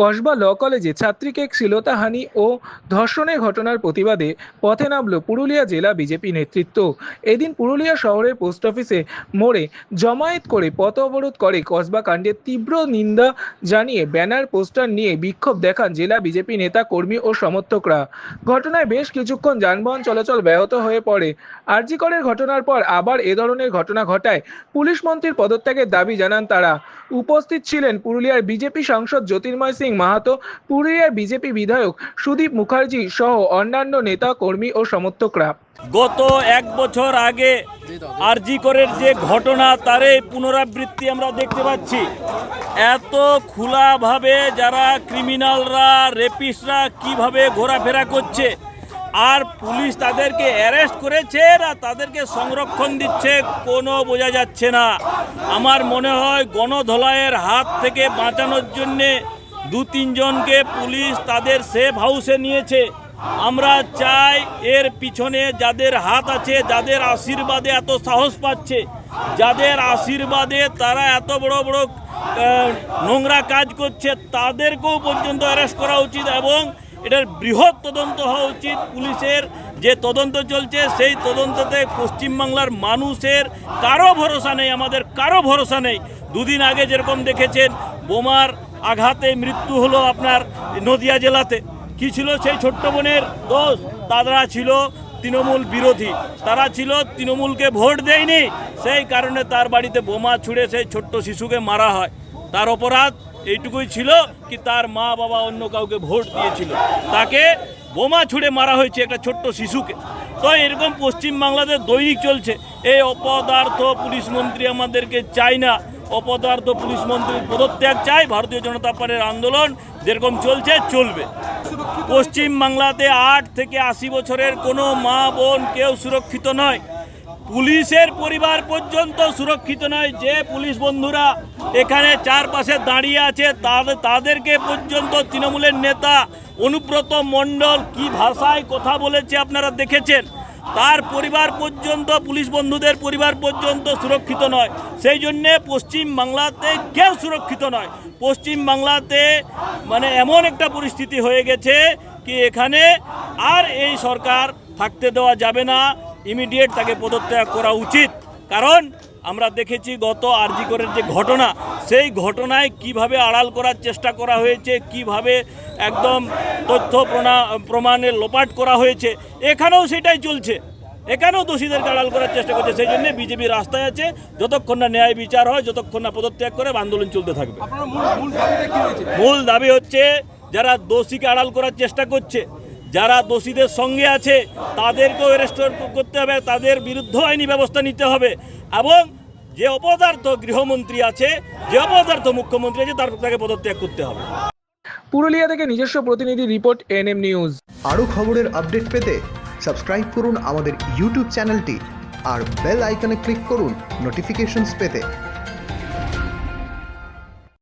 কসবা ল কলেজে ছাত্রীকে শ্লীলতাহানি ও ধর্ষণের ঘটনার প্রতিবাদে পথে নামল পুরুলিয়া জেলা বিজেপি নেতৃত্ব। এদিন পুরুলিয়া শহরের পোস্ট অফিসে মোড়ে জমায়েত করে পথ অবরোধ করে কসবা কাণ্ডের তীব্র নিন্দা জানিয়ে ব্যানার, পোস্টার নিয়ে বিক্ষোভ দেখান জেলা বিজেপি নেতা, কর্মী ও সমর্থকরা। ঘটনায় বেশ কিছুক্ষণ যানবাহন চলাচল ব্যাহত হয়ে পড়ে। আরজিকরের ঘটনার পর আবার এ ধরনের ঘটনা ঘটায় পুলিশ মন্ত্রীর পদত্যাগের দাবি জানান তারা। উপস্থিত ছিলেন পুরুলিয়ার বিজেপি সাংসদ জ্যোতির্ময় সিং মাহাতো, পুরুলিয়ার বিজেপি বিধায়ক সুদীপ মুখার্জি সহ অন্যান্য নেতা, কর্মী ও সমর্থকরা। গত এক বছর আগে আরজি করের যে ঘটনা তার পুনরাবৃত্তি আমরা দেখতে পাচ্ছি। এত খোলাভাবে যারা ক্রিমিনালরা, রেপিস্টরা কীভাবে ঘোরাফেরা করছে, আর পুলিশ তাদেরকে অ্যারেস্ট করেছে না তাদেরকে সংরক্ষণ দিচ্ছে, কোনো বোঝা যাচ্ছে না। আমার মনে হয় গণধোলাইয়ের হাত থেকে বাঁচানোর জন্যে দু তিনজনকে পুলিশ তাদের সেফ হাউসে নিয়েছে। আমরা চাই এর পিছনে যাদের হাত আছে, যাদের আশীর্বাদে এত সাহস পাচ্ছে, যাদের আশীর্বাদে তারা এত বড় বড় নোংরা কাজ করছে, তাদেরকেও পর্যন্ত অ্যারেস্ট করা উচিত এবং এটার বৃহৎ তদন্ত হওয়া উচিত। পুলিশের যে তদন্ত চলছে, সেই তদন্ততে পশ্চিমবাংলার মানুষের কারও ভরসা নেই, আমাদের কারও ভরসা নেই। দুদিন আগে যেরকম দেখেছেন, বোমার আঘাতে মৃত্যু হলো আপনার নদিয়া জেলাতে। কি ছিল সেই ছোট্ট বোনের দোষ? তারা ছিল তৃণমূল বিরোধী। তারা ছিল তৃণমূলকে ভোট দেয়নি। সেই কারণে তার বাড়িতে বোমা ছুড়ে সেই ছোট্ট শিশুকে মারা হয়। তার অপরাধ এইটুকুই ছিল কি তার মা বাবা অন্য কাউকে ভোট দিয়েছিল। তাকে বোমা ছুড়ে মারা হয়েছে একটা ছোট্ট শিশুকে। তো এরকম পশ্চিম বাংলাদেশ দৈনিক চলছে। এই অপদার্থ পুলিশ মন্ত্রী আমাদেরকে চায় না। অপদার্থ পুলিশ মন্ত্রীর পদত্যাগ চাই, ভারতীয় জনতা পার্টির আন্দোলন যেরকম চলছে, চলবে। পশ্চিম বাংলাতে আট থেকে আশি বছরের কোনো মা বোন কেউ সুরক্ষিত নয়। পুলিশের পরিবার পর্যন্ত সুরক্ষিত নয়। যে পুলিশ বন্ধুরা এখানে চারপাশে দাঁড়িয়ে আছে, তাদের, তাদেরকে পর্যন্ত তৃণমূলের নেতা অনুব্রত মণ্ডল কি ভাষায় কথা বলেছে আপনারা দেখেছেন? তার পরিবার পর্যন্ত, পুলিশ বন্ধুদের পরিবার পর্যন্ত সুরক্ষিত নয়। সেই জন্যে পশ্চিম বাংলাতে কেউ সুরক্ষিত নয়। পশ্চিম বাংলাতে মানে এমন একটা পরিস্থিতি হয়ে গেছে কি এখানে আর এই সরকার থাকতে দেওয়া যাবে না। ইমিডিয়েট তাকে পদত্যাগ করা উচিত। কারণ আমরা দেখেছি গত আরজিকরের যে ঘটনা সেই ঘটনায় কীভাবে আড়াল করার চেষ্টা করা হয়েছে কীভাবে একদম তথ্য প্রণা- প্রমাণে লোপাট করা হয়েছে এখানেও সেটাই চলছে। এখানেও দোষীদেরকে আড়াল করার চেষ্টা করছে সেই জন্য বিজেপি রাস্তায় আছে যতক্ষণ না ন্যায় বিচার হয় যতক্ষণ না পদত্যাগ করে আন্দোলন চলতে থাকবে। মূল দাবি হচ্ছে যারা দোষীকে আড়াল করার চেষ্টা করছে যারা দোষীদের সঙ্গে আছে তাদেরকেও অ্যারেস্ট করতে হবে তাদের বিরুদ্ধে আইনি ব্যবস্থা নিতে হবে। এবং যে অপদার্থ গৃহমন্ত্রী আছে যে অপদার্থ মুখ্যমন্ত্রী আছে তার তাকে পদত্যাগ করতে হবে। পুরুলিয়া থেকে নিজস্ব প্রতিনিধি রিপোর্ট এনএম নিউজ আরও খবরের আপডেট পেতে সাবস্ক্রাইব করুন আমাদের ইউটিউব চ্যানেলটি আর বেল আইকনে ক্লিক করুন নোটিফিকেশনস পেতে।